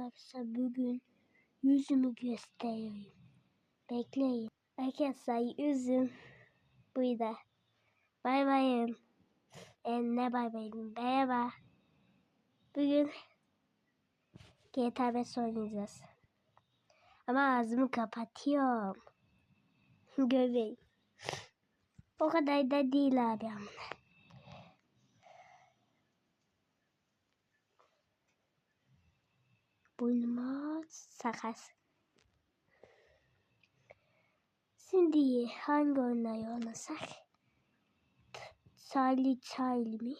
arkadaşlar bugün yüzümü gösteriyorum. Bekleyin. Arkadaşlar yüzüm burada. Bay bayım. E, ne bay bayım? Merhaba. Bugün GTA 5 oynayacağız. Ama ağzımı kapatıyorum. Göbeğim. O kadar da değil abi ama. Burnuma sakas. Şimdi hangi oyunları oynasak? Charlie Charlie mi?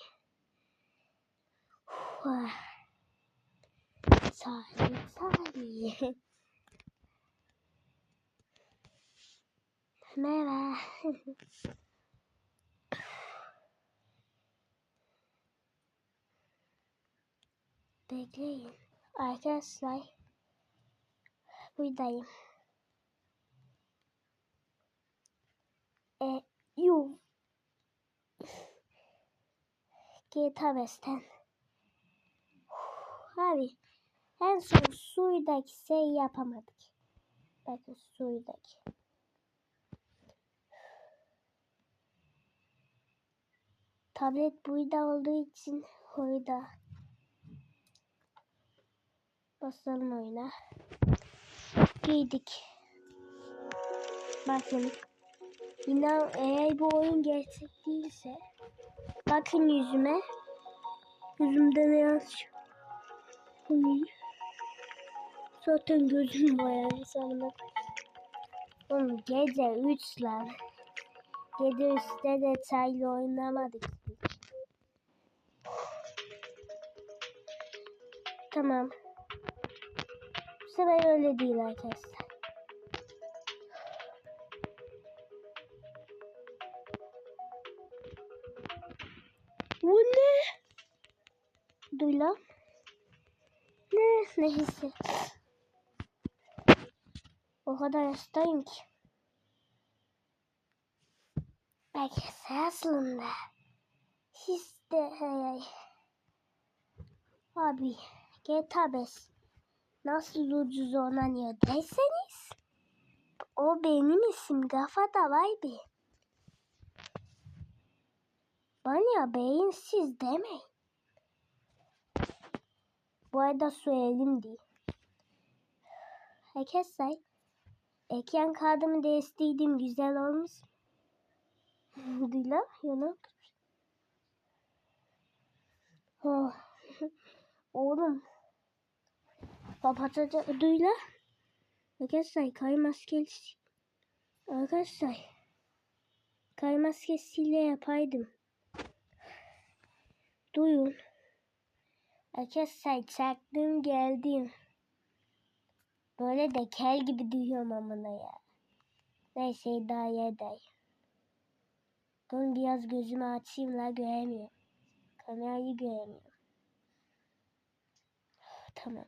Charlie Charlie. Merhaba. Bekleyin. Arkadaşlar. Buradayım. E, yu. GTA 5'ten. Abi. En son suydaki şey yapamadık. Bakın suydaki. Tablet burada olduğu için orada. Basalım oyuna. Girdik. Bakın. İnan eğer bu oyun gerçek değilse bakın yüzüme. Yüzümde ne yazıyor? Zaten gözüm bayağı sanırım. Oğlum gece 3 lan. Gece 3'te de çayla oynamadık. Tamam. Bu sefer öyle değil arkadaşlar. Bu ne? Duy lan. Ne? Neyse. O kadar hastayım ki. Belki aslında. İşte hey, Abi GTA 5 nasıl ucuz oynanıyor derseniz o benim isim kafada vay be. Bana beyinsiz demeyin. Bu arada söyledim değil. Arkadaşlar ekran kartımı değiştirdim güzel olmuş. Dila yana. Oh. Oğlum. Kapatacak duyla. Arkadaşlar kay maskesi. Arkadaşlar. Kay maskesiyle yapaydım. Duyun. Arkadaşlar çaktım geldim. Böyle de kel gibi duyuyorum amına ya. Neyse daha yeday. Dur biraz gözümü açayım la göremiyorum. Kamerayı göremiyorum. Tamam.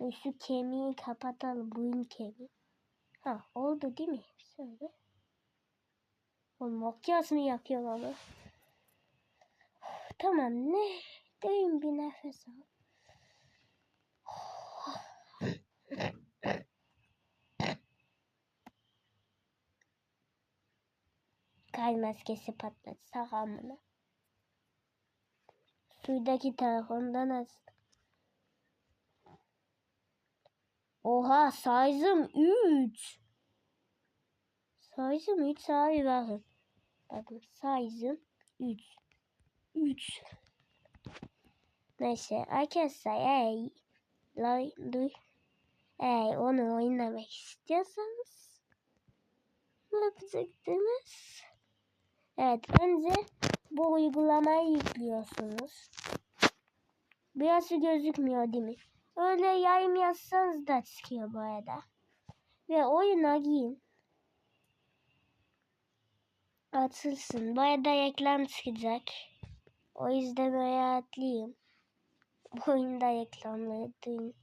Dur şu kemiği kapatalım. Boyun kemiği. Ha oldu değil mi? Şöyle. Oğlum makyaj mı yapıyor ama? Tamam ne? Derin bir nefes al. Kay maskesi patladı. Sakamını. Suydaki telefondan az. Oha size'ım 3. Size'ım 3 abi bakın. Bakın size'ım 3. 3. Neyse arkadaşlar ey like ey onu oynamak istiyorsanız ne yapacaksınız? Evet önce bu uygulamayı yüklüyorsunuz. Biraz gözükmüyor değil mi? Öyle yayım yazsanız da çıkıyor bu arada. Ve oyuna giyin. Atılsın. Bu arada reklam çıkacak. O yüzden oraya atlayayım. Bu oyunda reklamları duyun.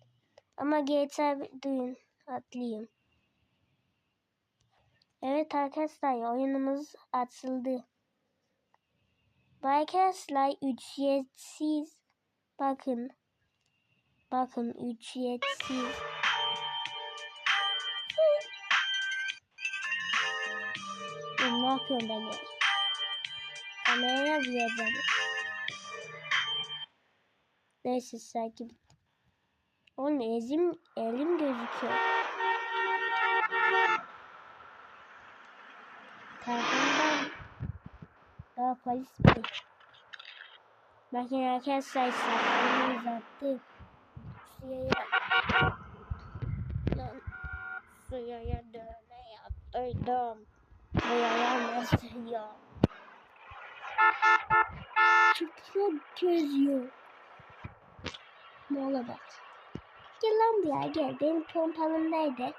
Ama GTA duyun. Atlayayım. Evet arkadaşlar oyunumuz açıldı. Arkadaşlar ücretsiz. Bakın. Bakın 3 yetsiz. Oğlum ne yapıyorum ben ya? Kameraya vuracağım. Neyse sakin. Oğlum elim, elim gözüküyor. Tarafından daha polis bey. Bakın arkadaşlar sakalını uzattım. Suya Lan suya dövme yaptırdım. Suya nasıl ya? Çok geziyor. Mola bak. Gel lan buraya gel. Benim pompalım nerede?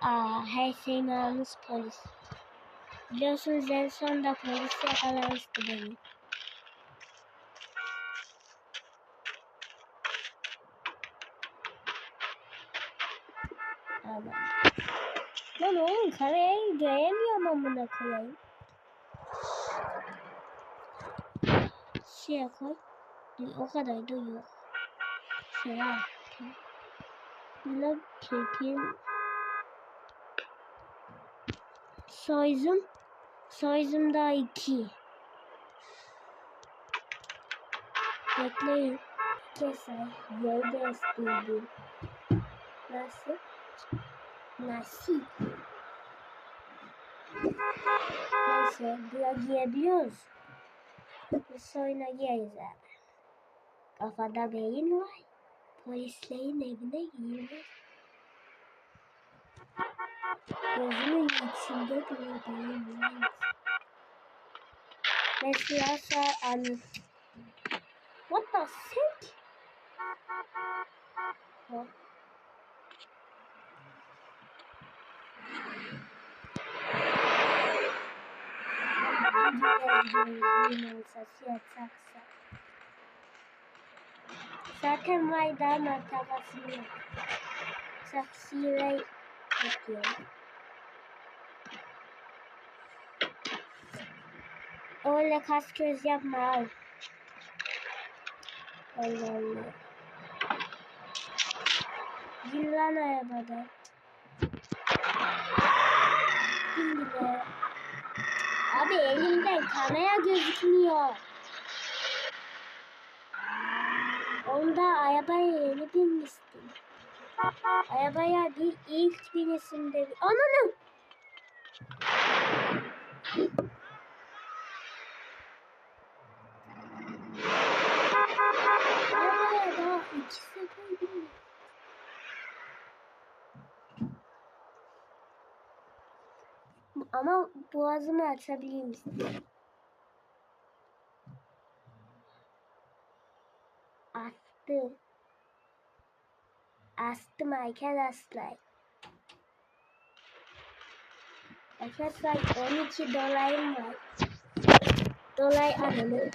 Aa her şeyimi almış polis. Biliyorsunuz en son da polis yakalamıştı beni. Ama. Lan oğlum kamerayı göremiyorum amına koyayım. Şuraya koy. O kadar da yok. Şuraya. Lan kepim. Soyzum. Soyzum daha iki. Bekleyin. Keser. Yerde istedim. Nasıl? Nasıl? Neyse, buraya giyebiliyoruz. Biz oyuna gireriz abi. Kafada beyin var. Polislerin evine girmez. Gözümün içinde bile beyin var. Mesela sen anı. What the fuck? Oh. Zaten var da martabasını yok. Saksıyla yapıyorum. Öyle kas göz yapma al. Allah Allah. Gir lan. Şimdi de. Abi elimden kamera gözükmüyor. Onda arabaya yeni binmiştim. Arabaya bir ilk binesimde. Ananı! Ama boğazımı açabileyim istedim. Astı. Astım Aykel Aslay. Arkadaşlar 12 dolarım var. Dolar alalım.